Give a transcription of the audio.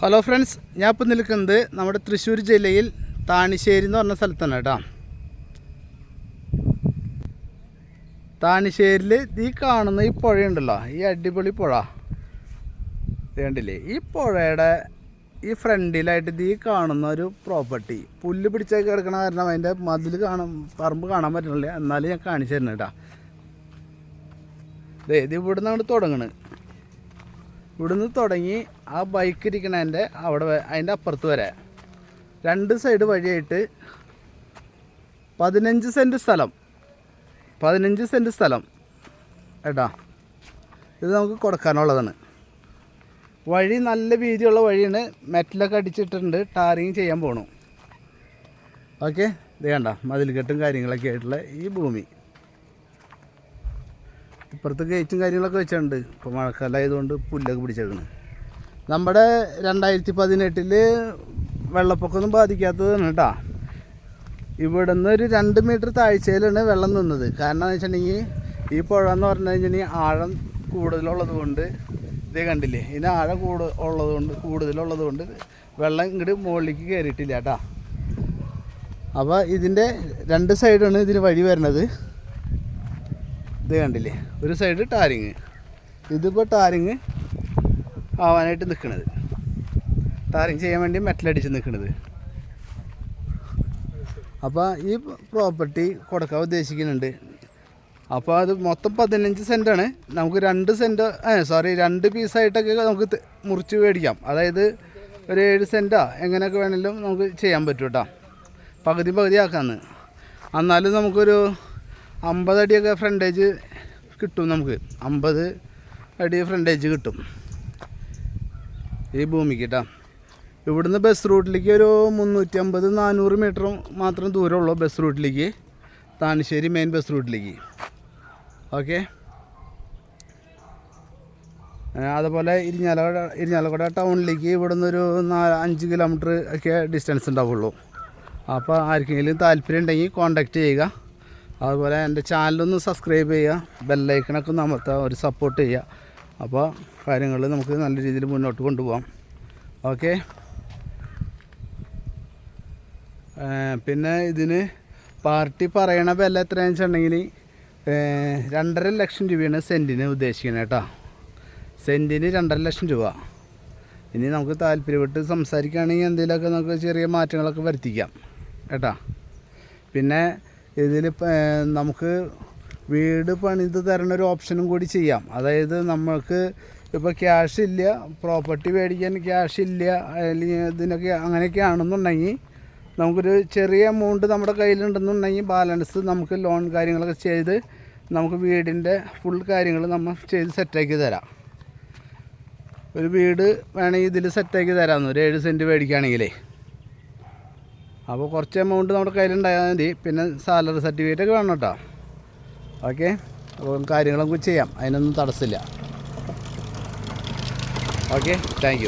Hello friends ഞാൻ ഇപ്പം നിൽക്കുന്നത് നമ്മുടെ തൃശ്ശൂർ ജില്ലയിൽ താണിശ്ശേരി എന്ന് പറഞ്ഞ സ്ഥലത്താണ് കേട്ടോ. താണിശ്ശേരിയിൽ ഈ കാണുന്ന ഈ പുഴയുണ്ടല്ലോ ഈ അടിപൊളി പുഴ. കണ്ടില്ലേ ഈ പുഴയുടെ ഈ ഫ്രണ്ടിലായിട്ട് ഈ കാണുന്ന ഒരു പ്രോപ്പർട്ടി പുല്ല് പിടിച്ച കിടക്കണ കാരണം അതിന്റെ മതിൽ കാണാൻ പറമ്പ് കാണാൻ പറ്റണില്ല. എന്നാലും ഞാൻ കാണിച്ചു തരുന്നത് കേട്ടോ. ഇത് ഇവിടുന്ന് അങ്ങോട്ട് തുടങ്ങണ് ഇവിടുന്ന് തുടങ്ങി ആ ബൈക്ക് ഇരിക്കണതിന്റെ അവിടെ അതിന്റെ അപ്പുറത്ത് വരെ. രണ്ട് സൈഡ് വഴിയായിട്ട് പതിനഞ്ച് സെന്റ് സ്ഥലം. പതിനഞ്ച് സെന്റ് സ്ഥലം. ഏട്ടാ ഇത് നമുക്ക് കൊടുക്കാനുള്ളതാണ്. വഴി നല്ല വീതിയുള്ള വഴിയാണ് മെറ്റലൊക്കെ അടിച്ചിട്ടുണ്ട് ടാറിങ് ചെയ്യാൻ പോണു. ഓക്കെ ഇത് കണ്ട മതിൽക്കെട്ടും കാര്യങ്ങളൊക്കെ ആയിട്ടുള്ള ഈ ഭൂമി. ഇപ്പുറത്ത് ഗേറ്റും കാര്യങ്ങളൊക്കെ വെച്ചിട്ടുണ്ട്. ഇപ്പോൾ മഴക്കാലമായതുകൊണ്ട് പുല്ലൊക്കെ പിടിച്ചേക്കണ്. നമ്മുടെ രണ്ടായിരത്തി പതിനെട്ടിൽ വെള്ളപ്പൊക്കമൊന്നും ബാധിക്കാത്തതാണ് കേട്ടോ. ഇവിടെ നിന്ന് ഒരു രണ്ട് മീറ്റർ താഴ്ചയിലാണ് വെള്ളം നിന്നത്. കാരണം എന്ന് വെച്ചിട്ടുണ്ടെങ്കിൽ ഈ പുഴ എന്ന് പറഞ്ഞു കഴിഞ്ഞിട്ടുണ്ടെങ്കിൽ ആഴം കൂടുതലുള്ളത് കൊണ്ട് ഇതേ കണ്ടില്ലേ? ഇതിന് ആഴം കൂട ഉള്ളത് കൊണ്ട് കൂടുതലുള്ളത് കൊണ്ട് വെള്ളം ഇങ്ങോട്ട് മുകളിലേക്ക് കയറിയിട്ടില്ല കേട്ടോ. അപ്പോൾ ഇതിന്റെ രണ്ട് സൈഡാണ് ഇതിന് വഴി വരുന്നത്. ഇത് കണ്ടില്ലേ? ഒരു സൈഡ് ടാരിങ് ഇതിപ്പോൾ ടാരിങ് ആവാനായിട്ട് നിൽക്കുന്നത് ടാറിങ് ചെയ്യാൻ വേണ്ടി മെറ്റലടിച്ച് നിൽക്കുന്നത് അപ്പോൾ ഈ പ്രോപ്പർട്ടി കൊടുക്കാൻ ഉദ്ദേശിക്കുന്നുണ്ട്. അപ്പോൾ അത് മൊത്തം പതിനഞ്ച് സെന്റാണ് നമുക്ക് രണ്ട് സെന്റ് സോറി രണ്ട് പീസായിട്ടൊക്കെ നമുക്ക് മുറിച്ച് മേടിക്കാം. അതായത് ഒരു ഏഴ് സെന്റാ എങ്ങനെയൊക്കെ വേണമെങ്കിലും നമുക്ക് ചെയ്യാൻ പറ്റും കേട്ടോ പകുതി പകുതി ആക്കാന്ന്. എന്നാലും നമുക്കൊരു അമ്പതടിയൊക്കെ ഫ്രണ്ടേജ് കിട്ടും നമുക്ക്. അമ്പത് അടി ഫ്രണ്ടേജ് കിട്ടും. ഈ ഭൂമിക്ക് കേട്ടോ ഇവിടുന്ന് ബസ് റൂട്ടിലേക്ക് ഒരു മുന്നൂറ്റി അമ്പത് നാനൂറ് മീറ്റർ മാത്രം ദൂരമുള്ളൂ ബസ് റൂട്ടിലേക്ക് താനശ്ശേരി മെയിൻ ബസ് റൂട്ടിലേക്ക് ഓക്കെ അതുപോലെ ഇരിഞ്ഞാലക്കുട ഇരിഞ്ഞാലക്കുട ടൗണിലേക്ക് ഇവിടുന്ന് ഒരു നാല് അഞ്ച് കിലോമീറ്റർ ഒക്കെ ഡിസ്റ്റൻസ് ഉണ്ടാവുള്ളൂ. അപ്പോൾ ആർക്കെങ്കിലും താല്പര്യം ഉണ്ടെങ്കിൽ കോൺടാക്റ്റ് ചെയ്യുക. അതുപോലെ എന്റെ ചാനലൊന്ന് സബ്സ്ക്രൈബ് ചെയ്യുക. ബെല്ലൈക്കണൊക്കെ നമുക്ക് ഒരു സപ്പോർട്ട് ചെയ്യുക. അപ്പോൾ കാര്യങ്ങൾ നമുക്ക് നല്ല രീതിയിൽ മുന്നോട്ട് കൊണ്ടുപോകാം. ഓക്കെ? പിന്നെ ഇതിന് പാർട്ടി പറയണ വില എത്രയാണെന്ന് വെച്ചിട്ടുണ്ടെങ്കിൽ രണ്ടര ലക്ഷം രൂപയാണ് സെന്റിന് ഉദ്ദേശിക്കുന്നത് കേട്ടോ. സെന്റിന് രണ്ടര ലക്ഷം രൂപ. ഇനി നമുക്ക് താല്പര്യപ്പെട്ട് സംസാരിക്കുകയാണെങ്കിൽ എന്തെങ്കിലുമൊക്കെ നമുക്ക് ചെറിയ മാറ്റങ്ങളൊക്കെ വരുത്തിക്കാം കേട്ടോ. പിന്നെ ഇതിൽ നമുക്ക് വീട് പണിത് തരണ ഒരു ഓപ്ഷനും കൂടി ചെയ്യാം. അതായത് നമ്മൾക്ക് ഇപ്പോൾ ക്യാഷ് ഇല്ല പ്രോപ്പർട്ടി മേടിക്കാൻ ക്യാഷ് ഇല്ല അല്ലെങ്കിൽ ഇതിനൊക്കെ അങ്ങനെയൊക്കെ ആണെന്നുണ്ടെങ്കിൽ നമുക്കൊരു ചെറിയ എമൗണ്ട് നമ്മുടെ കയ്യിലുണ്ടെന്നുണ്ടെങ്കിൽ ബാലൻസ് നമുക്ക് ലോൺ കാര്യങ്ങളൊക്കെ ചെയ്ത് നമുക്ക് വീടിന്റെ ഫുൾ കാര്യങ്ങൾ നമ്മൾ ചെയ്ത് സെറ്റാക്കി തരാം. ഒരു വീട് വേണമെങ്കിൽ ഇതിൽ സെറ്റാക്കി തരാമെന്ന് ഒരു ഏഴ് സെന്റ് മേടിക്കുകയാണെങ്കിലേ. അപ്പോൾ കുറച്ച് എമൗണ്ട് നമ്മുടെ കയ്യിലുണ്ടായാൽ മതി. പിന്നെ സാലറി സർട്ടിഫിക്കറ്റ് ഒക്കെ വേണം കേട്ടോ. ഓക്കെ? അപ്പോൾ കാര്യങ്ങളൊക്കെ ചെയ്യാം. അതിനൊന്നും തടസ്സമില്ല. ഓക്കെ? താങ്ക്